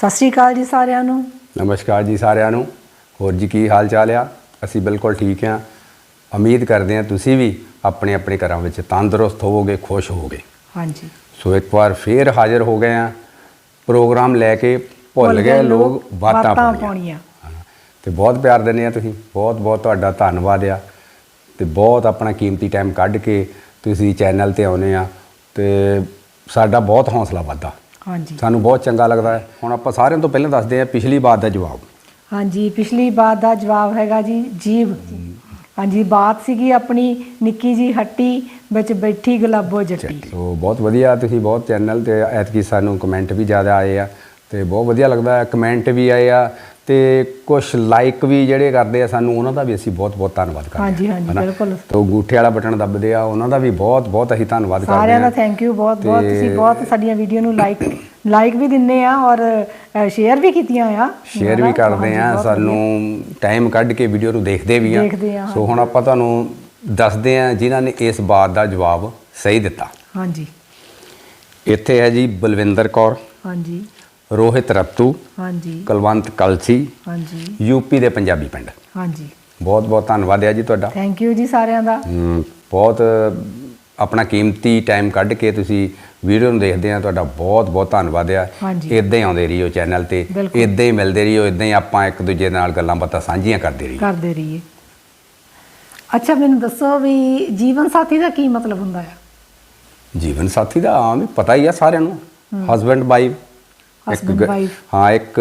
ਸਤਿ ਸ਼੍ਰੀ ਅਕਾਲ ਜੀ ਸਾਰਿਆਂ ਨੂੰ। ਨਮਸਕਾਰ ਜੀ ਸਾਰਿਆਂ ਨੂੰ। ਹੋਰ ਜੀ ਕੀ ਹਾਲ ਚਾਲ ਆ? ਅਸੀਂ ਬਿਲਕੁਲ ਠੀਕ ਹਾਂ ਉਮੀਦ ਕਰਦੇ ਹਾਂ ਤੁਸੀਂ ਵੀ ਆਪਣੇ ਆਪਣੇ ਘਰਾਂ ਵਿੱਚ ਤੰਦਰੁਸਤ ਹੋਵੋਗੇ ਖੁਸ਼ ਹੋਵੋਗੇ। ਹਾਂਜੀ। ਸੋ ਇੱਕ ਵਾਰ ਫੇਰ ਹਾਜ਼ਰ ਹੋ ਗਏ ਆ। ਪ੍ਰੋਗਰਾਮ ਲੈ ਕੇ ਭੁੱਲ ਗਏ ਲੋਕ ਬਾਤਾਂ ਪਾਉਣੀਆਂ। ਤੇ ਬਹੁਤ ਪਿਆਰ ਦਿੰਦੇ ਆ ਤੁਸੀਂ। ਬਹੁਤ ਬਹੁਤ ਤੁਹਾਡਾ ਧੰਨਵਾਦ ਆ। ਤੇ ਬਹੁਤ ਆਪਣਾ ਕੀਮਤੀ ਟਾਈਮ ਕੱਢ ਕੇ ਤੁਸੀਂ ਚੈਨਲ ਤੇ ਆਉਨੇ ਆ। ਤੇ ਸਾਡਾ ਬਹੁਤ ਹੌਸਲਾ ਵੱਧਦਾ। ਹਾਂਜੀ। ਸਾਨੂੰ ਬਹੁਤ ਚੰਗਾ ਲੱਗਦਾ ਹੈ। ਹੁਣ ਆਪਾਂ ਸਾਰਿਆਂ ਤੋਂ ਪਹਿਲਾਂ ਦੱਸਦੇ ਆ ਪਿਛਲੀ ਬਾਤ ਦਾ ਜਵਾਬ। ਹਾਂਜੀ ਪਿਛਲੀ ਬਾਤ ਦਾ ਜਵਾਬ ਹੈਗਾ ਜੀ ਜੀਵ। ਹਾਂਜੀ ਬਾਤ ਸੀਗੀ ਆਪਣੀ ਨਿੱਕੀ ਜੀ ਹੱਟੀ ਵਿੱਚ ਬੈਠੀ ਗੁਲਾਬੋ ਜੱਟੀ। ਸੋ ਬਹੁਤ ਵਧੀਆ ਤੁਸੀਂ ਬਹੁਤ ਚੈਨਲ ਤੇ ਐਤਕੀ ਸਾਨੂੰ ਕਮੈਂਟ ਵੀ ਜ਼ਿਆਦਾ ਆਏ ਆ ਤੇ ਬਹੁਤ ਵਧੀਆ ਲੱਗਦਾ ਹੈ। ਕਮੈਂਟ ਵੀ ਆਏ ਆ। ਤੇ ਕੁਝ ਲਾਈਕ ਵੀ ਜਿਹੜੇ ਕਰਦੇ ਆ ਸਾਨੂੰ ਉਹਨਾਂ ਦਾ ਵੀ ਅਸੀਂ ਬਹੁਤ ਬਹੁਤ ਧੰਨਵਾਦ ਕਰਦੇ ਹਾਂਜੀ, ਹਾਂ, ਹਾਂਜੀ, ਹਨਾ? ਬਿਲਕੁਲ। ਤੇ ਅੰਗੂਠੇ ਵਾਲਾ ਬਟਨ ਦੱਬਦੇ ਆ ਉਹਨਾਂ ਦਾ ਵੀ ਬਹੁਤ ਬਹੁਤ ਅਸੀਂ ਧੰਨਵਾਦ ਕਰਦੇ ਸਾਰਿਆਂ ਦਾ ਥੈਂਕ ਯੂ ਬਹੁਤ ਬਹੁਤ ਤੁਸੀਂ ਬਹੁਤ ਸਾਡੀਆਂ ਵੀਡੀਓ ਨੂੰ ਲਾਈਕ ਲਾਈਕ ਵੀ ਦਿੰਨੇ ਆ ਔਰ ਸ਼ੇਅਰ ਵੀ ਕੀਤੀਆਂ ਆ। ਸ਼ੇਅਰ ਵੀ ਕਰਦੇ ਹਾਂਜੀ, ਆ ਸਾਨੂੰ ਟਾਈਮ ਕੱਢ ਕੇ ਵੀਡੀਓ ਨੂੰ ਦੇਖਦੇ ਵੀ ਆ। ਆ, ਸੋ ਹੁਣ ਆਪਾਂ ਤੁਹਾਨੂੰ ਦੱਸਦੇ ਆ ਜਿਨ੍ਹਾਂ ਨੇ ਇਸ ਬਾਤ ਦਾ ਜਵਾਬ ਸਹੀ ਦਿੱਤਾ। ਹਾਂਜੀ। ਇੱਥੇ ਹੈ ਜੀ ਬਲਵਿੰਦਰ ਕੌਰ। ਹਾਂਜੀ। ਰੋਹਿਤ ਰੱਤੂ ਹਾਂਜੀ। ਕੁਲਵੰਤ ਕਲਸੀ ਹਾਂਜੀ। ਯੂਪੀ ਦੇ ਪੰਜਾਬੀ ਪਿੰਡ। ਹਾਂਜੀ। ਬਹੁਤ ਬਹੁਤ ਧੰਨਵਾਦ ਹੈ ਜੀ ਤੁਹਾਡਾ। ਥੈਂਕ ਯੂ ਜੀ ਸਾਰਿਆਂ ਦਾ। ਬਹੁਤ ਆਪਣਾ ਕੀਮਤੀ ਟਾਈਮ ਕੱਢ ਕੇ ਤੁਸੀਂ ਵੀਡੀਓ ਨੂੰ ਦੇਖਦੇ ਆ ਤੁਹਾਡਾ ਬਹੁਤ ਬਹੁਤ ਧੰਨਵਾਦ ਆ। ਇਦਾਂ ਹੀ ਆਉਂਦੇ ਰਹੀਓ ਚੈਨਲ ਤੇ। ਇਦਾਂ ਹੀ ਮਿਲਦੇ ਰਹੀਓ ਇਦਾਂ ਹੀ ਆਪਾਂ ਇੱਕ ਦੂਜੇ ਨਾਲ ਗੱਲਾਂ ਬਾਤਾਂ ਸਾਂਝੀਆਂ ਕਰਦੇ ਰਹੀਏ। ਕਰਦੇ ਰਹੀਏ। ਅੱਛਾ ਮੈਨੂੰ ਦੱਸੋ ਵੀ ਜੀਵਨ ਸਾਥੀ ਦਾ ਕੀ ਮਤਲਬ ਹੁੰਦਾ ਹੈ ਜੀਵਨ ਸਾਥੀ ਦਾ ਆਮ ਹੀ ਪਤਾ ਹੀ ਆ ਸਾਰਿਆਂ ਨੂੰ। Husband wife Husband, wife। ਹਾਂ ਇੱਕ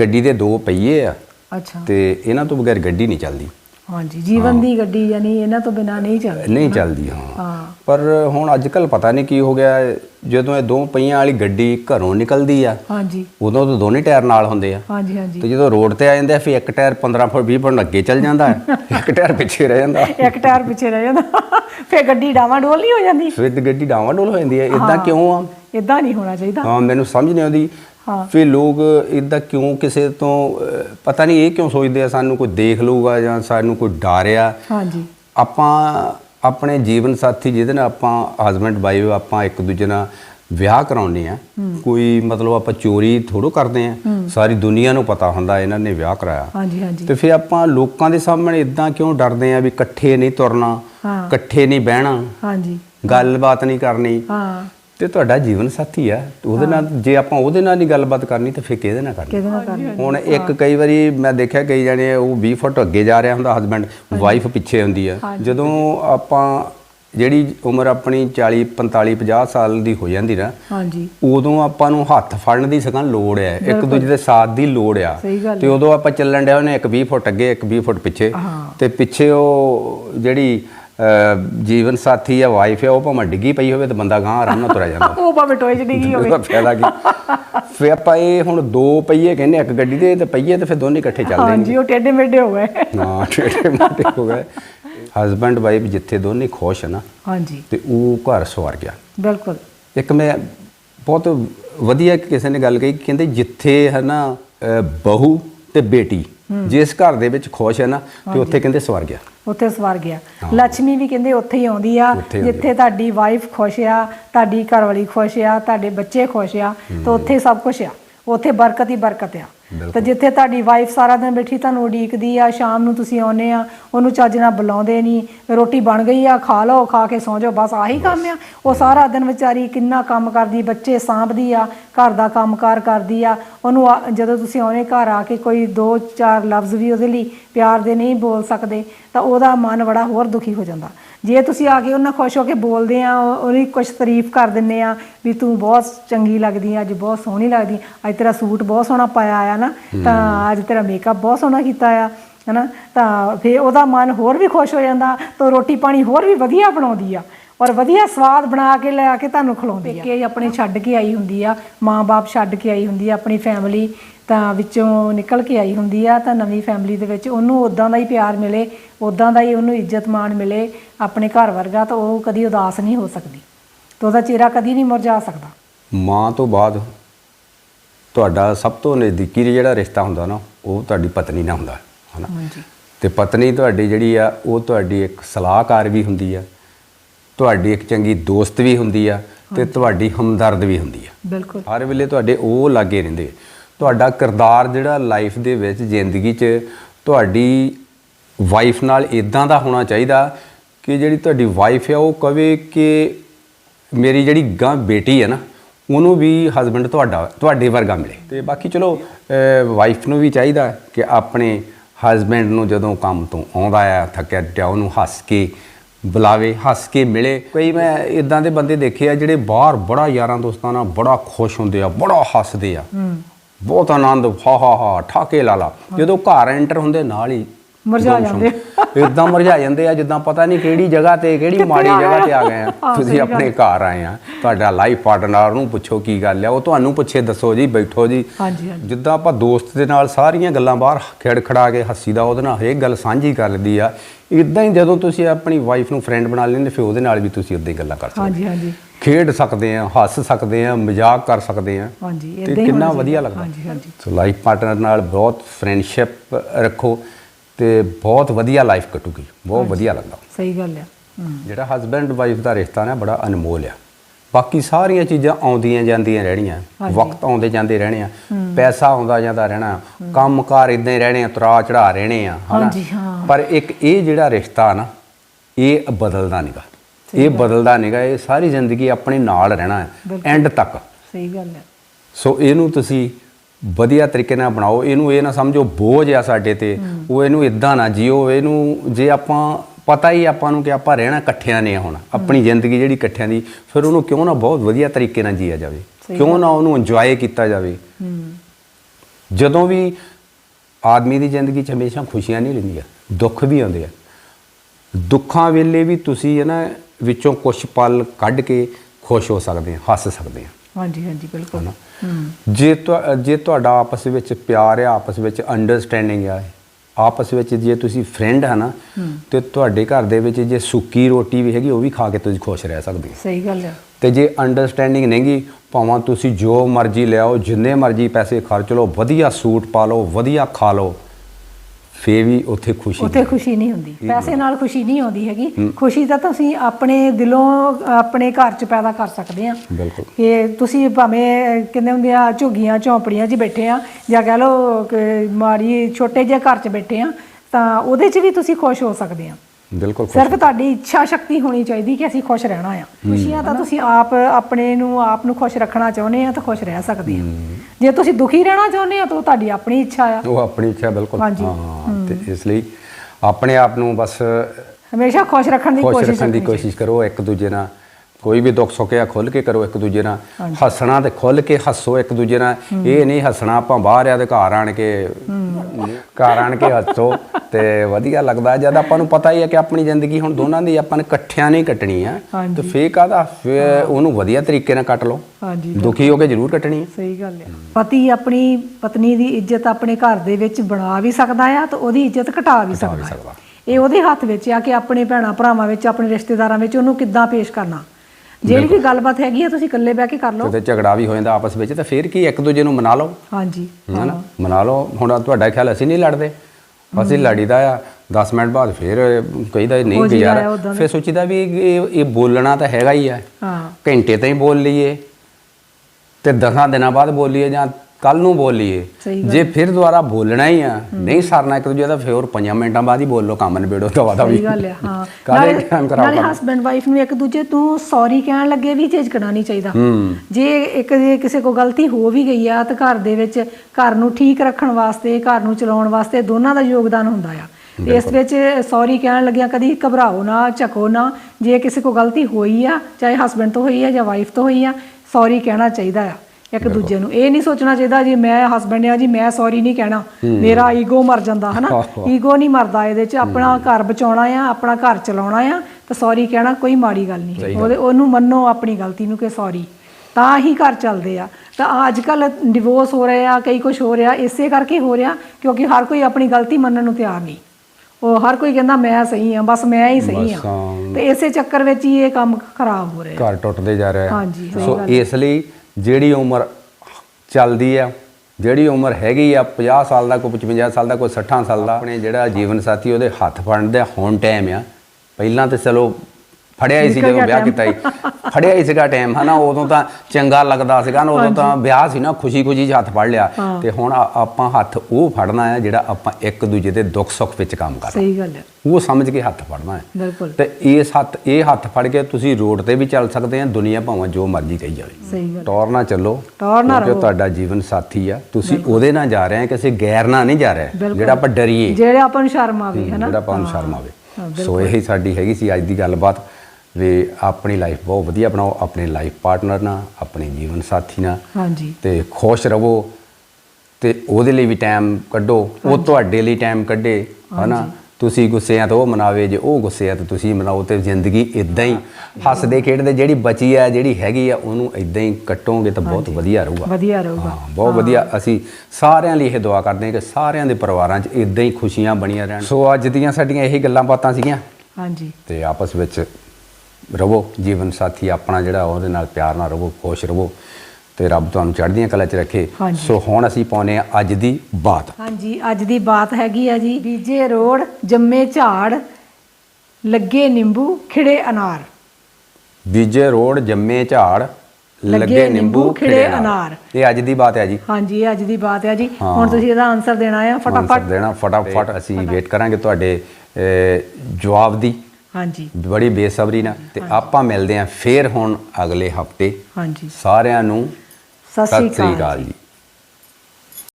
ਗੱਡੀ ਦੇ ਦੋ ਪਹੀਏ ਆ। ਅੱਛਾ। ਤੇ ਇਹਨਾਂ ਤੋਂ ਬਗੈਰ ਗੱਡੀ ਨਹੀਂ ਚੱਲਦੀ। ਹਾਂਜੀ ਜੀਵਨ ਦੀ ਗੱਡੀ ਯਾਨੀ ਇਹਨਾਂ ਤੋਂ ਬਿਨਾ ਨਹੀਂ ਚੱਲਦੀ ਨਹੀਂ ਚੱਲਦੀ ਹਾਂ। ਪਰ ਹੁਣ ਅੱਜ ਕੱਲ ਪਤਾ ਨਹੀਂ ਕੀ ਹੋ ਗਿਆ ਜਦੋਂ ਇਹ ਦੋ ਪਹੀਆਂ ਵਾਲੀ ਗੱਡੀ ਘਰੋਂ ਨਿਕਲਦੀ ਆ ਹਾਂਜੀ। ਉਦੋਂ ਤਾਂ ਦੋਨੇ ਟਾਇਰ ਨਾਲ ਹੁੰਦੇ ਆ। ਹਾਂਜੀ ਹਾਂਜੀ। ਤੇ ਜਦੋਂ ਰੋਡ ਤੇ ਆ ਜਾਂਦੇ ਆ ਫਿਰ ਇੱਕ ਟਾਇਰ 15 ਫੁੱਟ 20 ਫੁੱਟ ਅੱਗੇ ਚੱਲ ਜਾਂਦਾ ਹੈ, ਇੱਕ ਟਾਇਰ ਪਿੱਛੇ ਰਹਿ ਜਾਂਦਾ। ਇੱਕ ਟਾਇਰ ਪਿੱਛੇ ਰਹਿ ਜਾਂਦਾ। ਫੇਰ ਗੱਡੀ ਡਾਵਾਂ ਡੋਲ ਨਹੀਂ ਹੋ ਜਾਂਦੀ? ਫਿਰ ਗੱਡੀ ਡਾਵਾਂਡੋਲ ਹੋ ਜਾਂਦੀ ਹੈ। ਇਦਾਂ ਕਿਉਂ ਆ? ਇਦਾਂ ਨਹੀਂ ਹੋਣਾ ਚਾਹੀਦਾ। ਹਾਂ ਮੈਨੂੰ ਸਮਝ ਨਹੀਂ ਆਉਂਦੀ। ਹਾਂ। ਫਿਰ ਲੋਕ ਇਦਾਂ ਕਿਉਂ ਕਿਸੇ ਤੋਂ ਪਤਾ ਨਹੀਂ ਇਹ ਕਿਉਂ ਸੋਚਦੇ ਆ ਸਾਨੂੰ ਕੋਈ ਦੇਖ ਲਊਗਾ ਜਾਂ ਸਾਨੂੰ ਕੋਈ ਡਰ ਆ। ਹਾਂਜੀ। ਆਪਾਂ ਆਪਣੇ ਜੀਵਨ ਸਾਥੀ ਜਿਹਦੇ ਨਾਲ ਆਪਾਂ ਹਸਬੰਡ ਵਾਈਫ ਆਪਾਂ ਇੱਕ ਦੂਜੇ ਨਾਲ ਵਿਆਹ ਕਰਾਉਂਦੇ ਆ। ਕੋਈ ਮਤਲਬ ਆਪਾਂ ਚੋਰੀ ਥੋੜੋ ਕਰਦੇ ਆ। ਸਾਰੀ ਦੁਨੀਆ ਨੂੰ ਪਤਾ ਹੁੰਦਾ ਇਹਨਾਂ ਨੇ ਵਿਆਹ ਕਰਾਇਆ। ਹਾਂਜੀ ਹਾਂਜੀ। ਤੇ ਫਿਰ ਆਪਾਂ ਲੋਕਾਂ ਦੇ ਸਾਹਮਣੇ ਇਦਾਂ ਕਿਉਂ ਡਰਦੇ ਆ ਵੀ ਇਕੱਠੇ ਨਹੀਂ ਤੁਰਨਾ? ਹਾਂ। ਇਕੱਠੇ ਨਹੀਂ ਬਹਿਣਾ। ਹਾਂਜੀ। ਗੱਲਬਾਤ ਨਹੀਂ ਕਰਨੀ। ਹਾਂ। ਤੇ ਤੁਹਾਡਾ ਜੀਵਨ ਸਾਥੀ ਆ। ਉਹਦੇ ਨਾਲ ਜੇ ਆਪਾਂ ਉਹਦੇ ਨਾਲ ਨਹੀਂ ਗੱਲਬਾਤ ਕਰਨੀ ਤਾਂ ਫਿਰ ਕਿਹਦੇ ਨਾਲ ਕਰਨੀ? ਕਿਹਦੇ ਨਾਲ ਕਰਨੀ? ਹੁਣ ਇੱਕ ਕਈ ਵਾਰੀ ਮੈਂ ਦੇਖਿਆ ਕਈ ਜਣੇ ਉਹ 20 ਫੁੱਟ ਅੱਗੇ ਜਾ ਰਿਹਾ ਹੁੰਦਾ ਹਸਬੰਡ ਵਾਈਫ ਪਿੱਛੇ ਹੁੰਦੀ ਆ। ਜਦੋਂ ਆਪਾਂ ਜਿਹੜੀ ਉਮਰ ਆਪਣੀ 40 45 50 ਸਾਲ ਦੀ ਹੋ ਜਾਂਦੀ ਨਾ ਹਾਂਜੀ। ਉਦੋਂ ਆਪਾਂ ਨੂੰ ਹੱਥ ਫੜਨ ਦੀ ਸਗੋਂ ਲੋੜ ਹੈ ਇੱਕ ਦੂਜੇ ਦੇ ਸਾਥ ਦੀ ਲੋੜ ਆ। ਤੇ ਉਦੋਂ ਆਪਾਂ ਚੱਲਣ ਡਿਆ ਉਹਨੇ ਇੱਕ 20 ਫੁੱਟ ਅੱਗੇ ਇੱਕ 20 ਫੁੱਟ ਪਿੱਛੇ। ਤੇ ਪਿੱਛੇ ਉਹ ਜਿਹੜੀ ਜੀਵਨ ਸਾਥੀ ਆ ਵਾਈਫ ਆ ਉਹ ਭਾਵੇਂ ਡਿੱਗੀ ਪਈ ਹੋਵੇ ਤੇ ਬੰਦਾ ਗਾਂ ਆਰਾਮ ਨਾਲ ਤੁਰਿਆ ਜਾਂਦਾ। ਉਹ ਭਾਵੇਂ ਟੋਏ ਚ ਡਿੱਗੀ ਹੋਵੇ। ਉਹਦਾ ਫਾਇਦਾ ਕੀ? ਫੇ ਆਪਾਂ ਇਹ ਹੁਣ ਦੋ ਪਹੀਏ ਕਹਿੰਦੇ ਇੱਕ ਗੱਡੀ ਦੇ ਤੇ ਪਹੀਏ ਤੇ ਫਿਰ ਦੋਨੇ ਇਕੱਠੇ ਚੱਲਦੇ ਹਾਂਜੀ ਉਹ ਟੇਡੇ ਮੇਡੇ ਹੋ ਗਏ। ਹਾਂ ਟੇਢੇ ਮੋਢੇ ਹੋ ਗਏ। ਹਸਬੰਡ ਵਾਈਫ ਜਿੱਥੇ ਦੋਨੇ ਖੁਸ਼ ਆ ਨਾ ਹਾਂਜੀ। ਤੇ ਉਹ ਘਰ ਸਵਾਰ ਗਿਆ। ਬਿਲਕੁਲ। ਇੱਕ ਮੈਂ ਬਹੁਤ ਵਧੀਆ ਕਿਸੇ ਨੇ ਗੱਲ ਕਹੀ ਕਹਿੰਦੇ ਜਿੱਥੇ ਹੈ ਨਾ ਬਹੂ ਤੇ ਬੇਟੀ ਜਿਸ ਘਰ ਦੇ ਵਿੱਚ ਖੁਸ਼ ਹੈ ਨਾ ਤੇ ਉੱਥੇ ਕਹਿੰਦੇ ਸਵਰ ਗਿਆ ਉੱਥੇ ਸਵਾਰ ਗਿਆ ਲక్ష్ਮੀ ਵੀ ਕਹਿੰਦੇ ਉੱਥੇ ਹੀ ਆਉਂਦੀ ਆ ਜਿੱਥੇ ਤੁਹਾਡੀ ਵਾਈਫ ਖੁਸ਼ ਆ ਤੁਹਾਡੀ ਘਰਵਾਲੀ ਖੁਸ਼ ਆ ਤੁਹਾਡੇ ਬੱਚੇ ਖੁਸ਼ ਆ ਤਾਂ ਉੱਥੇ ਸਭ ਕੁਝ ਆ। ਉੱਥੇ ਬਰਕਤ ਹੀ ਬਰਕਤ ਆ। ਤੇ ਜਿੱਥੇ ਤੁਹਾਡੀ ਵਾਈਫ ਸਾਰਾ ਦਿਨ ਬੈਠੀ ਤੁਹਾਨੂੰ ਉਡੀਕਦੀ ਆ ਸ਼ਾਮ ਨੂੰ ਤੁਸੀਂ ਆਉਨੇ ਆ ਉਹਨੂੰ ਚੱਜ ਨਾਲ ਬੁਲਾਉਂਦੇ ਨਹੀਂ ਰੋਟੀ ਬਣ ਗਈ ਆ ਖਾ ਲਓ ਖਾ ਕੇ ਸੌਂ ਜਾਓ ਬਸ ਆਹੀ ਕੰਮ ਆ। ਉਹ ਸਾਰਾ ਦਿਨ ਵਿਚਾਰੀ ਕਿੰਨਾ ਕੰਮ ਕਰਦੀ ਬੱਚੇ ਸਾਂਭਦੀ ਆ ਘਰ ਦਾ ਕੰਮਕਾਰ ਕਰਦੀ ਆ ਉਹਨੂੰ ਜਦੋਂ ਤੁਸੀਂ ਆਉਨੇ ਘਰ ਆ ਕੇ ਕੋਈ ਦੋ ਚਾਰ ਲਫ਼ਜ਼ ਵੀ ਉਹਦੇ ਲਈ ਪਿਆਰ ਦੇ ਨਹੀਂ ਬੋਲ ਸਕਦੇ ਤਾਂ ਉਹਦਾ ਮਨ ਬੜਾ ਹੋਰ ਦੁਖੀ ਹੋ ਜਾਂਦਾ। ਜੇ ਤੁਸੀਂ ਆ ਕੇ ਉਹਨਾਂ ਖੁਸ਼ ਹੋ ਕੇ ਬੋਲਦੇ ਆ ਉਹ- ਉਹਦੀ ਕੁਝ ਤਾਰੀਫ ਕਰ ਦਿੰਨੇ ਆ ਵੀ ਤੂੰ ਬਹੁਤ ਚੰਗੀ ਲੱਗਦੀ ਆ ਅੱਜ ਬਹੁਤ ਸੋਹਣੀ ਲੱਗਦੀ ਅੱਜ ਤੇਰਾ ਸੂਟ ਬਹੁਤ ਸੋਹਣਾ ਪਾਇਆ ਆ ਨਾ ਤਾਂ ਅੱਜ ਤੇਰਾ ਮੇਕਅਪ ਬਹੁਤ ਸੋਹਣਾ ਕੀਤਾ ਆ ਹਨਾ ਤਾਂ ਫੇ ਉਹਦਾ ਮਨ ਹੋਰ ਵੀ ਖੁਸ਼ ਹੋ ਜਾਂਦਾ ਤਾਂ ਰੋਟੀ ਪਾਣੀ ਹੋਰ ਵੀ ਵਧੀਆ ਬਣਾਉਂਦੀ ਆ ਔਰ ਵਧੀਆ ਸਵਾਦ ਬਣਾ ਕੇ ਲੈ ਕੇ ਤੁਹਾਨੂੰ ਖਿਲਾਉਂਦੀ ਆ। ਕਿ ਆਪਣੇ ਛੱਡ ਕੇ ਆਈ ਹੁੰਦੀ ਆ ਮਾਂ-ਬਾਪ ਛੱਡ ਕੇ ਆਈ ਹੁੰਦੀ ਆ ਆਪਣੀ ਫੈਮਿਲੀ ਤਾਂ ਵਿੱਚੋਂ ਨਿਕਲ ਕੇ ਆਈ ਹੁੰਦੀ ਆ ਤਾਂ ਨਵੀਂ ਫੈਮਿਲੀ ਦੇ ਵਿੱਚ ਉਹਨੂੰ ਉਦਾਂ ਦਾ ਹੀ ਪਿਆਰ ਮਿਲੇ ਉਦਾਂ ਦਾ ਹੀ ਉਹਨੂੰ ਇੱਜ਼ਤ ਮਾਣ ਮਿਲੇ ਆਪਣੇ ਘਰ ਵਰਗਾ ਤਾਂ ਉਹ ਕਦੀ ਉਦਾਸ ਨਹੀਂ ਹੋ ਸਕਦੀ। ਤੇ ਉਹਦਾ ਚਿਹਰਾ ਕਦੀ ਨਹੀਂ ਮੁਰਝਾ ਸਕਦਾ। ਮਾਂ ਤੋਂ ਬਾਅਦ ਤੁਹਾਡਾ ਸਭ ਤੋਂ ਨਜ਼ਦੀਕੀ ਜਿਹੜਾ ਰਿਸ਼ਤਾ ਹੁੰਦਾ ਨਾ ਉਹ ਤੁਹਾਡੀ ਪਤਨੀ ਨਾਲ ਹੁੰਦਾ ਹਨਾ? ਹਾਂਜੀ। ਤੇ ਪਤਨੀ ਤੁਹਾਡੀ ਜਿਹੜੀ ਆ ਉਹ ਤੁਹਾਡੀ ਇੱਕ ਸਲਾਹਕਾਰ ਵੀ ਹੁੰਦੀ ਆ ਤੁਹਾਡੀ ਇੱਕ ਚੰਗੀ ਦੋਸਤ ਵੀ ਹੁੰਦੀ ਆ ਤੇ ਤੁਹਾਡੀ ਹਮਦਰਦ ਵੀ ਹੁੰਦੀ ਆ। ਬਿਲਕੁਲ। ਹਰ ਵੇਲੇ ਤੁਹਾਡੇ ਉਹ ਲਾਗੇ ਰਹਿੰਦੇ ਤੁਹਾਡਾ ਕਿਰਦਾਰ ਜਿਹੜਾ ਲਾਈਫ ਦੇ ਵਿੱਚ, ਜ਼ਿੰਦਗੀ 'ਚ ਤੁਹਾਡੀ ਵਾਈਫ ਨਾਲ ਇਦਾਂ ਦਾ ਹੋਣਾ ਚਾਹੀਦਾ ਕਿ ਜਿਹੜੀ ਤੁਹਾਡੀ ਵਾਈਫ ਹੈ ਉਹ ਕਵੇ ਕਿ ਮੇਰੀ ਜਿਹੜੀ ਗਾਂ ਬੇਟੀ ਹੈ ਨਾ, ਉਹਨੂੰ ਵੀ ਹਸਬੰਡ ਤੁਹਾਡਾ, ਤੁਹਾਡੇ ਵਰਗਾ ਮਿਲੇ। ਤੇ ਬਾਕੀ ਚਲੋ ਵਾਈਫ ਨੂੰ ਵੀ ਚਾਹੀਦਾ ਕਿ ਆਪਣੇ ਹਸਬੰਡ ਨੂੰ ਜਦੋਂ ਕੰਮ ਤੋਂ ਆਉਂਦਾ ਆ, ਥੱਕਿਆ ਟਿਆ ਉਹਨੂੰ ਹੱਸ ਕੇ ਬੁਲਾਵੇ, ਹੱਸ ਕੇ ਮਿਲੇ। ਕਈ ਮੈਂ ਇਦਾਂ ਦੇ ਬੰਦੇ ਦੇਖੇ ਆ ਜਿਹੜੇ ਬਾਹਰ ਬੜਾ ਯਾਰਾਂ ਦੋਸਤਾਂ ਨਾਲ ਬੜਾ ਖੁਸ਼ ਹੁੰਦੇ ਆ, ਬੜਾ ਹੱਸਦੇ ਆ। ਬਹੁਤ ਆਨੰਦ ਹਾ ਹਾ ਹਾ ਠਾਕੇ ਲਾ ਲਾ ਜਦੋਂ ਘਰ ਐਂਟਰ ਹੁੰਦੇ ਨਾਲ ਹੀ ਮੁਰਝਾ ਜਾਂਦੇ। ਇਦਾਂ ਮੁਰਝਾ ਜਾਂਦੇ ਆ ਜਿੱਦਾਂ ਪਤਾ ਨਹੀਂ ਕਿਹੜੀ ਜਗ੍ਹਾ ਤੇ ਕਿਹੜੀ ਮਾੜੀ ਜਗ੍ਹਾ ਤੇ ਆ ਗਏ ਆ। ਤੁਸੀਂ ਆਪਣੇ ਘਰ ਆਏ ਆ ਤੁਹਾਡਾ ਲਾਈਫ ਪਾਰਟਨਰ ਨੂੰ ਪੁੱਛੋ ਕੀ ਗੱਲ ਆ ਉਹ ਤੁਹਾਨੂੰ ਪੁੱਛੇ ਦੱਸੋ ਜੀ ਬੈਠੋ ਜੀ। ਜਿੱਦਾਂ ਆਪਾਂ ਦੋਸਤ ਦੇ ਨਾਲ ਸਾਰੀਆਂ ਗੱਲਾਂ ਬਾਹਰ ਖੇੜ ਖੜਾ ਕੇ ਹੱਸੀਦਾ ਉਹਦੇ ਨਾਲ ਹਰੇਕ ਗੱਲ ਸਾਂਝੀ ਕਰ ਲਈਦੀ ਆ। ਇਦਾਂ ਹੀ ਜਦੋਂ ਤੁਸੀਂ ਆਪਣੀ ਵਾਈਫ ਨੂੰ ਫਰੈਂਡ ਬਣਾ ਲੈਂਦੇ ਫਿਰ ਉਹਦੇ ਨਾਲ ਵੀ ਤੁਸੀਂ ਉਦਾਂ ਹੀ ਗੱਲਾਂ ਕਰ ਸਕਦੇ ਹਾਂਜੀ ਹਾਂਜੀ। ਖੇਡ ਸਕਦੇ ਆ ਹੱਸ ਸਕਦੇ ਆ ਮਜ਼ਾਕ ਕਰ ਸਕਦੇ ਆ। ਹਾਂਜੀ ਏਦਾਂ ਹੀ ਕਿੰਨਾ ਵਧੀਆ। ਲੱਗਦਾ। ਹਾਂਜੀ ਹਾਂਜੀ। ਸੋ ਲਾਈਫ ਪਾਰਟਨਰ ਨਾਲ ਬਹੁਤ ਫਰੈਂਡਸ਼ਿਪ ਰੱਖੋ। ਤੇ ਬਹੁਤ ਵਧੀਆ ਲਾਈਫ ਕੱਟੂਗੀ। ਬਹੁਤ ਵਧੀਆ ਲੱਗਦਾ। ਸਹੀ ਗੱਲ ਆ। ਹੂੰ। ਜਿਹੜਾ ਹਸਬੈਂਡ ਵਾਈਫ ਦਾ ਰਿਸ਼ਤਾ ਨਾ ਬੜਾ ਅਨਮੋਲ ਆ। ਬਾਕੀ ਸਾਰੀਆਂ ਚੀਜ਼ਾਂ ਆਉਂਦੀਆਂ ਜਾਂਦੀਆਂ ਰਹਿਣੀਆਂ। ਵਕਤ ਆਉਂਦੇ ਜਾਂਦੇ ਰਹਿਣੇ ਆ। ਪੈਸਾ ਆਉਂਦਾ ਜਾਂਦਾ ਰਹਿਣਾ। ਕੰਮਕਾਰ ਇਦਾਂ ਹੀ ਰਹਿਣੇ ਆ ਤੁਰਾ ਚੜਾ ਰਹਿਣੇ ਆ ਹਨਾ? ਹਾਂਜੀ, ਹਾਂ। ਪਰ ਇੱਕ ਇਹ ਜਿਹੜਾ ਰਿਸ਼ਤਾ ਨਾ ਇਹ ਬਦਲਦਾ ਨਹੀਂਗਾ ਇਹ ਬਦਲਦਾ ਨਹੀਂਗਾ ਇਹ ਸਾਰੀ ਜ਼ਿੰਦਗੀ ਆਪਣੇ ਨਾਲ ਰਹਿਣਾ ਹੈ। ਐਂਡ ਤੱਕ। ਸਹੀ ਗੱਲ ਆ। ਸੋ ਇਹਨੂੰ ਤੁਸੀਂ ਵਧੀਆ ਤਰੀਕੇ ਨਾਲ ਬਣਾਓ ਇਹਨੂੰ ਇਹ ਨਾ ਸਮਝੋ ਬੋਝ ਆ ਸਾਡੇ ਤੇ। ਉਹ ਇਹਨੂੰ ਇਦਾਂ ਨਾ ਜਿਓ ਇਹਨੂੰ ਜੇ ਆਪਾਂ ਪਤਾ ਹੀ ਆਪਾਂ ਨੂੰ ਕਿ ਆਪਾਂ ਰਹਿਣਾ ਇਕੱਠਿਆਂ ਨੇ ਹੁਣ ਆਪਣੀ ਜ਼ਿੰਦਗੀ ਜਿਹੜੀ ਇਕੱਠਿਆਂ ਦੀ ਫਿਰ ਉਹਨੂੰ ਕਿਉਂ ਨਾ ਬਹੁਤ ਵਧੀਆ ਤਰੀਕੇ ਨਾਲ ਜੀਆ ਜਾਵੇ। ਕਿਉਂ ਨਾ ਉਹਨੂੰ ਇੰਜੋਏ ਕੀਤਾ ਜਾਵੇ। ਹੂੰ। ਜਦੋਂ ਵੀ ਆਦਮੀ ਦੀ ਜ਼ਿੰਦਗੀ 'ਚ ਹਮੇਸ਼ਾ ਖੁਸ਼ੀਆਂ ਨਹੀਂ ਰਹਿੰਦੀਆਂ ਦੁੱਖ ਵੀ ਆਉਂਦੇ ਆ। ਦੁੱਖਾਂ ਵੇਲੇ ਵੀ ਤੁਸੀਂ ਹੈ ਨਾ ਵਿੱਚੋਂ ਕੁਝ ਪਲ ਕੱਢ ਕੇ ਖੁਸ਼ ਹੋ ਸਕਦੇ ਆ ਹੱਸ ਸਕਦੇ ਆ। ਹਾਂਜੀ ਹਾਂਜੀ ਬਿਲਕੁਲ? ਹੂੰ। ਜੇ ਜੇ ਤੁਹਾਡਾ ਆਪਸ ਵਿੱਚ ਪਿਆਰ ਆ ਆਪਸ ਵਿੱਚ ਅੰਡਰਸਟੈਂਡਿੰਗ ਆ ਆਪਸ ਵਿੱਚ ਜੇ ਤੁਸੀਂ ਫਰੈਂਡ ਹੈ ਨਾ ਤੇ ਤੁਹਾਡੇ ਘਰ ਦੇ ਵਿੱਚ ਜੇ ਸੁੱਕੀ ਰੋਟੀ ਵੀ ਹੈਗੀ ਉਹ ਵੀ ਖਾ ਕੇ ਤੁਸੀਂ ਖੁਸ਼ ਰਹਿ ਸਕਦੇ ਹੋ। ਸਹੀ ਗੱਲ ਆ। ਤੇ ਜੇ ਅੰਡਰਸਟੈਂਡਿੰਗ ਨਹੀਂਗੀ ਭਾਵੇਂ ਤੁਸੀਂ ਜੋ ਮਰਜ਼ੀ ਲਿਆਓ ਜਿੰਨੇ ਮਰਜ਼ੀ ਪੈਸੇ ਖਰਚ ਲਓ ਵਧੀਆ ਸੂਟ ਪਾ ਲਓ ਵਧੀਆ ਖਾ ਲਓ ਫੇਰ ਵੀ ਉੱਥੇ ਖੁਸ਼ੀ ਉੱਥੇ ਖੁਸ਼ੀ ਨਹੀਂ ਹੁੰਦੀ। ਪੈਸੇ ਨਾਲ ਖੁਸ਼ੀ ਨਹੀਂ ਆਉਂਦੀ ਹੈਗੀ। ਖੁਸ਼ੀ ਤਾਂ ਤੁਸੀਂ ਆਪਣੇ ਦਿਲੋਂ ਆਪਣੇ ਘਰ 'ਚ ਪੈਦਾ ਕਰ ਸਕਦੇ ਆ। ਬਿਲਕੁਲ। ਕਿ ਤੁਸੀਂ ਭਾਵੇਂ ਕਿੰਨੇ ਹੁੰਦੇ ਆ ਝੁੱਗੀਆਂ ਝੌਂਪੜੀਆਂ 'ਚ ਬੈਠੇ ਆ ਜਾਂ ਕਹਿ ਲਓ ਕਿ ਮਾੜੀ ਛੋਟੇ ਜਿਹੇ ਘਰ 'ਚ ਬੈਠੇ ਆ ਤਾਂ ਉਹਦੇ 'ਚ ਵੀ ਤੁਸੀਂ ਖੁਸ਼ ਹੋ ਸਕਦੇ ਆ। ਬਿਲਕੁਲ ਖੁਸ਼ ਸਿਰਫ ਤੁਹਾਡੀ ਇੱਛਾ ਸ਼ਕਤੀ ਹੋਣੀ ਚਾਹੀਦੀ ਕਿ ਅਸੀਂ ਖੁਸ਼ ਰਹਿਣਾ ਆ। ਖੁਸ਼ੀਆਂ ਤਾਂ ਤੁਸੀਂ ਆਪ ਆਪਣੇ ਨੂੰ ਆਪ ਨੂੰ ਖੁਸ਼ ਰੱਖਣਾ ਚਾਹੁੰਦੇ ਆ ਤਾਂ ਖੁਸ਼ ਰਹਿ ਸਕਦੇ ਆ। ਜੇ ਤੁਸੀਂ ਦੁਖੀ ਰਹਿਣਾ ਚਾਹੁੰਦੇ ਆ ਤਾਂ ਉਹ ਤੁਹਾਡੀ ਆਪਣੀ ਇੱਛਾ ਆ। ਉਹ ਆਪਣੀ ਇੱਛਾ ਬਿਲਕੁਲ। ਹਾਂ ਤੇ ਇਸ ਲਈ ਆਪਣੇ ਆਪ ਨੂੰ ਬਸ ਹਮੇਸ਼ਾ ਖੁਸ਼ ਰੱਖਣ ਦੀ ਕੋਸ਼ਿਸ਼ ਕਰੋ ਇੱਕ ਦੂਜੇ ਨਾਲ ਕੋਈ ਵੀ ਦੁੱਖ ਸੁੱਖ ਆ ਖੁੱਲ ਕੇ ਕਰੋ ਇੱਕ ਦੂਜੇ ਨਾਲ। ਹੱਸਣਾ ਤੇ ਖੁੱਲ ਕੇ ਹੱਸੋ ਇੱਕ ਦੂਜੇ ਨਾਲ। ਇਹ ਨਹੀਂ ਹੱਸਣਾ ਆਪਾਂ ਬਾਹਰ ਆ ਤੇ ਘਰ ਆਣ ਕੇ ਘਰ ਆਣ ਕੇ ਹੱਸੋ ਤੇ ਵਧੀਆ ਲੱਗਦਾ। ਜਦ ਆਪਾਂ ਨੂੰ ਪਤਾ ਹੀ ਹੈ ਕਿ ਆਪਣੀ ਜ਼ਿੰਦਗੀ ਹੁਣ ਦੋਨਾਂ ਦੀ ਆਪਾਂ ਨੇ ਇਕੱਠਿਆਂ ਨਹੀਂ ਕੱਟਣੀ ਆ। ਤੇ ਫੇਰ ਫੇਰ ਉਹਨੂੰ ਵਧੀਆ ਤਰੀਕੇ ਨਾਲ ਕੱਟ ਲਓ। ਦੁਖੀ ਹੋ ਕੇ ਜ਼ਰੂਰ ਕੱਟਣੀ ਹੈ ਸਹੀ ਗੱਲ ਆ। ਪਤੀ ਆਪਣੀ ਪਤਨੀ ਦੀ ਇੱਜ਼ਤ ਆਪਣੇ ਘਰ ਦੇ ਵਿੱਚ ਬਣਾ ਵੀ ਸਕਦਾ ਆ ਤੇ ਉਹਦੀ ਇੱਜ਼ਤ ਘਟਾ ਵੀ ਸਕਦਾ। ਇਹ ਉਹਦੇ ਹੱਥ ਵਿੱਚ ਆ ਕਿ ਆਪਣੇ ਭੈਣਾ ਭਰਾਵਾਂ ਵਿੱਚ ਆਪਣੇ ਰਿਸ਼ਤੇਦਾਰਾਂ ਵਿੱਚ ਉਹਨੂੰ ਕਿੱਦਾਂ ਪੇਸ਼ ਕਰਨਾ। ਜਿਹੜੀ ਵੀ ਗੱਲਬਾਤ ਹੈਗੀ ਆ ਤੁਸੀਂ ਇਕੱਲੇ ਬਹਿ ਕੇ ਕਰ ਲਓ। ਕਿਤੇ ਝਗੜਾ ਵੀ ਹੋ ਜਾਂਦਾ ਆਪਸ ਵਿੱਚ ਤਾਂ ਫੇਰ ਕੀ ਇੱਕ ਦੂਜੇ ਨੂੰ ਮਨਾ ਲਓ। ਹਾਂਜੀ ਹਨਾ? ਮਨਾ ਲਓ। ਹੁਣ ਤੁਹਾਡਾ ਖਿਆਲ ਅਸੀਂ ਨਹੀਂ ਲੜਦੇ। ਅਸੀਂ ਲੜੀਦਾ ਆ। 10 ਮਿੰਟ ਬਾਅਦ ਫਿਰ ਕਹੀਦਾ ਹੋ ਨਹੀਂ ਗੁਜ਼ਾਰਾ ਉੱਦਾਂ ਫਿਰ ਸੋਚੀਦਾ ਵੀ ਇਹ ਇਹ ਬੋਲਣਾ ਤਾਂ ਹੈਗਾ ਹੀ ਆ। ਹਾਂ। ਘੰਟੇ ਤਾਈਂ ਬੋਲ ਲਈਏ। ਤੇ 10 ਦਿਨਾਂ ਬਾਅਦ ਬੋਲੀਏ ਜਾਂ ਕੱਲ ਨੂੰ ਬੋਲੀਏ। ਜੇ ਫਿਰ ਦੁਬਾਰਾ ਬੋਲਣਾ ਹੀ ਆ ਨਹੀਂ ਸਰਨਾ ਇੱਕ ਦੂਜੇ ਦਾ ਫਿਰ ਹੋਰ 5 ਮਿੰਟਾਂ ਬਾਅਦ ਹੀ ਬੋਲ ਕੰਮ ਨਿਬੇੜੋ ਦਵਾ ਦਾ ਵੀ ਸਹੀ ਗੱਲ ਆ ਹਾਂ। ਕਾਹਦੇ ਟਾਈਮ ਖਰਾਬ ਨਾਲੇ ਹਸਬੰਡ ਵਾਈਫ ਨੂੰ ਇੱਕ ਦੂਜੇ ਤੋਂ ਸੌਰੀ ਕਹਿਣ ਲੱਗੇ ਵੀ ਝਿਜਕਣਾ ਨਹੀਂ ਚਾਹੀਦਾ। ਜੇ ਇੱਕ ਜੇ ਕਿਸੇ ਕੋ ਗਲਤੀ ਹੋ ਵੀ ਗਈ ਆ ਤਾਂ ਘਰ ਦੇ ਵਿੱਚ ਘਰ ਨੂੰ ਠੀਕ ਰੱਖਣ ਵਾਸਤੇ ਘਰ ਨੂੰ ਚਲਾਉਣ ਵਾਸਤੇ ਦੋਨਾਂ ਦਾ ਯੋਗਦਾਨ ਹੁੰਦਾ ਆ। ਤੇ ਇਸ ਵਿੱਚ ਸੌਰੀ ਕਹਿਣ ਲੱਗਿਆ ਕਦੀ ਘਬਰਾਓ ਨਾ ਝਕੋ ਨਾ। ਜੇ ਕਿਸੇ ਕੋ ਗਲਤੀ ਹੋਈ ਆ ਚਾਹੇ ਹਸਬੰਡ ਤੋਂ ਹੋਈ ਆ ਜਾਂ ਵਾਈਫ ਤੋਂ ਹੋਈ ਆ ਸੌਰੀ ਕਹਿਣਾ ਚਾਹੀਦਾ ਆ। ਇੱਕ ਦੂਜੇ ਨੂੰ। ਇਹ ਨਹੀਂ ਸੋਚਣਾ ਚਾਹੀਦਾ ਜੀ ਮੈਂ ਹਸਬੰਡ ਆ ਜੀ ਮੈਂ ਸੌਰੀ ਨਹੀਂ ਕਹਿਣਾ। ਮੇਰਾ ਈਗੋ ਮਰ ਜਾਂਦਾ ਹਨਾ। ਈਗੋ ਨਹੀਂ ਮਰਦਾ ਇਹਦੇ ਚ। ਆਪਣਾ ਘਰ ਬਚਾਉਣਾ ਆ ਆਪਣਾ ਘਰ ਚਲਾਉਣਾ ਆ ਤਾਂ ਸੌਰੀ ਕਹਿਣਾ ਕੋਈ ਮਾੜੀ ਗੱਲ ਨਹੀਂ। ਉਹਦੇ ਉਹਨੂੰ ਮੰਨੋ ਆਪਣੀ ਗਲਤੀ ਨੂੰ ਕਿ ਸੌਰੀ ਤਾਂ ਹੀ ਘਰ ਚੱਲਦੇ ਆ। ਤਾਂ ਅੱਜ ਕੱਲ ਡਿਵੋਰਸ ਹੋ ਰਹੇ ਆ ਕਈ ਕੁਝ ਹੋ ਰਿਹਾ ਇਸੇ ਕਰਕੇ ਹੋ ਰਿਹਾ ਕਿਉਂਕਿ ਹਰ ਕੋਈ ਆਪਣੀ ਗਲਤੀ ਮੰਨਣ ਨੂੰ ਤਿਆਰ ਨਹੀਂ। ਉਹ ਹਰ ਕੋਈ ਕਹਿੰਦਾ ਮੈਂ ਸਹੀ ਆ ਬਸ ਮੈਂ ਹੀ ਸਹੀ ਆ। ਤੇ ਇਸੇ ਚੱਕਰ ਵਿੱਚ ਹੀ ਇਹ ਕੰਮ ਖਰਾਬ ਹੋ ਰਿਹਾ। ਘਰ ਟੁੱਟਦੇ ਜਾ ਰਹੇ। ਹਾਂਜੀ, ਸੋ ਇਸ ਲਈ ਜਿਹੜੀ ਉਮਰ ਚੱਲਦੀ ਆ ਜਿਹੜੀ ਉਮਰ ਹੈਗੀ ਆ 50 ਸਾਲ ਦਾ ਕੋਈ 55 ਸਾਲ ਦਾ ਕੋਈ 60 ਸਾਲ ਦਾ ਆਪਣੇ ਜਿਹੜਾ ਜੀਵਨ ਸਾਥੀ ਉਹਦੇ ਹੱਥ ਫੜਨ ਦਾ ਹੁਣ ਟਾਈਮ ਆ। ਪਹਿਲਾਂ ਤੇ ਚਲੋ ਫੜਿਆ ਹੀ ਸੀ ਜਦੋਂ ਵਿਆਹ। ਕੀਤਾ ਸੀ। ਫੜਿਆ ਹੀ ਸੀਗਾ ਟਾਈਮ ਹਨਾ? ਉਦੋਂ ਤਾਂ ਚੰਗਾ ਲੱਗਦਾ ਸੀਗਾ ਨਾ ਉਦੋਂ ਤਾਂ ਵਿਆਹ ਸੀ ਨਾ ਖੁਸ਼ੀ ਖੁਸ਼ੀ 'ਚ ਹੱਥ ਫੜ ਲਿਆ। ਹਾਂ। ਤੇ ਹੁਣ ਆਪਾਂ ਹੱਥ ਉਹ ਫੜਨਾ ਹੈ ਜਿਹੜਾ ਆਪਾਂ ਇੱਕ ਦੂਜੇ ਦੇ ਦੁੱਖ ਸੁੱਖ ਵਿੱਚ ਕੰਮ ਕਰਨਾ ਸਹੀ ਗੱਲ ਹੈ। ਉਹ ਸਮਝ ਕੇ ਹੱਥ ਫੜਨਾ ਹੈ। ਬਿਲਕੁਲ। ਤੇ ਇਸ ਹੱਥ ਇਹ ਹੱਥ ਫੜ ਕੇ ਤੁਸੀਂ ਰੋਡ ਤੇ ਵੀ ਚੱਲ ਸਕਦੇ ਆ ਦੁਨੀਆ ਭਾਵੇਂ ਜੋ ਮਰਜ਼ੀ ਕਹੀ ਜਾਵੇ। ਸਹੀ ਗੱਲ ਟੌਰ ਨਾ ਚੱਲੋ। ਰਹੋ। ਤੁਹਾਡਾ ਜੀਵਨ ਸਾਥੀ ਆ। ਤੁਸੀਂ ਉਹਦੇ ਨਾਲ ਜਾ ਰਹੇ ਆ ਕਿਸੇ ਗੈਰ ਨਾਲ ਨਹੀਂ ਜਾ ਰਹੇ। ਜਿਹੜਾ ਆਪਾਂ ਡਰੀਏ। ਜਿਹੜੇ ਆਪਾਂ ਨੂੰ ਸ਼ਰਮ ਆਵੇ ਹਨਾ? ਜਿਹੜਾ ਆਪਾਂ ਨੂੰ ਹਾਂ। ਸ਼ਰਮ ਹਾਂ, ਆਵੇ ਸੋ ਇਹੀ ਸਾਡੀ ਹੈਗੀ ਸੀ ਅੱਜ ਦੀ ਗੱਲਬਾਤ। ਵੀ ਆਪਣੀ ਲਾਈਫ ਬਹੁਤ ਵਧੀਆ ਬਣਾਓ ਆਪਣੇ ਲਾਈਫ ਪਾਰਟਨਰ ਨਾਲ ਆਪਣੇ ਜੀਵਨ ਸਾਥੀ ਨਾਲ। ਹਾਂਜੀ। ਤੇ ਖੁਸ਼ ਰਹੋ ਤੇ ਉਹਦੇ ਲਈ ਵੀ ਟਾਈਮ ਕੱਢੋ ਉਹ ਤੁਹਾਡੇ ਲਈ ਟਾਈਮ ਕੱਢੇ ਹਨਾ? ਤੁਸੀਂ ਗੁੱਸੇ ਆ ਤਾਂ ਉਹ ਮਨਾਵੇ ਜੇ ਉਹ ਗੁੱਸੇ ਆ ਤਾਂ ਤੁਸੀਂ ਮਨਾਓ ਤੇ ਜ਼ਿੰਦਗੀ ਇਦਾਂ ਹੀ ਹੱਸਦੇ ਖੇਡਦੇ ਜਿਹੜੀ ਬਚੀ ਆ ਜਿਹੜੀ ਹੈਗੀ ਆ ਉਹਨੂੰ ਇਦਾਂ ਹੀ ਕੱਟੋਗੇ ਤਾਂ ਬਹੁਤ ਵਧੀਆ ਰਹੂਗਾ। ਵਧੀਆ ਰਹੂਗਾ। ਹਾਂ ਬਹੁਤ ਵਧੀਆ। ਅਸੀਂ ਸਾਰਿਆਂ ਲਈ ਇਹ ਦੁਆ ਕਰਦੇ ਹਾਂ ਕਿ ਸਾਰਿਆਂ ਦੇ ਪਰਿਵਾਰਾਂ 'ਚ ਇਦਾਂ ਹੀ ਖੁਸ਼ੀਆਂ ਬਣੀਆਂ ਰਹਿਣ। ਸੋ ਅੱਜ ਦੀਆਂ ਸਾਡੀਆਂ ਇਹੀ ਗੱਲਾਂ ਬਾਤਾਂ ਸੀਗੀਆਂ। ਹਾਂਜੀ। ਤੇ ਆਪਸ ਵਿੱਚ ਰਵੋ ਜੀਵਨ ਸਾਥੀ ਆਪਣਾ ਜਿਹੜਾ ਉਹਦੇ ਨਾਲ ਪਿਆਰ ਨਾਲ ਰਵੋ ਖੁਸ਼ ਰਵੋ ਤੇ ਰੱਬ ਤੁਹਾਨੂੰ ਚੜ੍ਹਦੀਆਂ ਕਲਾ 'ਚ ਰੱਖੇ। ਸੋ ਹੁਣ ਅਸੀਂ ਪਾਉਨੇ ਆ ਅੱਜ ਦੀ ਬਾਤ। ਹਾਂਜੀ ਅੱਜ ਦੀ ਬਾਤ ਹੈਗੀ ਆ ਜੀ ਬੀਜੇ ਰੋੜ ਜੰਮੇ ਝਾੜ ਲੱਗੇ ਨਿੰਬੂ ਖਿੜੇ ਅਨਾਰ। ਬੀਜੇ ਰੋੜ ਜੰਮੇ ਝਾੜ ਲੱਗੇ ਨਿੰਬੂ ਖਿੜੇ ਅਨਾਰ। ਇਹ ਅੱਜ ਦੀ ਬਾਤ ਹੈ ਜੀ। ਹਾਂਜੀ ਇਹ ਅੱਜ ਦੀ ਬਾਤ ਹੈ ਜੀ। ਹੁਣ ਤੁਸੀਂ ਇਹਦਾ ਆਨਸਰ ਦੇਣਾ ਆ ਫਟਾਫਟ। ਦੇਣਾ ਫਟਾਫਟ ਅਸੀਂ ਵੇਟ ਕਰਾਂਗੇ ਤੁਹਾਡੇ ਜਵਾਬ ਦੀ। ਹਾਂਜੀ। ਬੜੀ ਬੇਸਬਰੀ ਨਾਲ ਤੇ ਆਪਾਂ ਮਿਲਦੇ ਆਂ ਫੇਰ ਹੁਣ ਅਗਲੇ ਹਫ਼ਤੇ। ਹਾਂਜੀ। ਸਾਰਿਆਂ ਨੂੰ ਸਤਿ ਸ੍ਰੀ ਅਕਾਲ ਜੀ।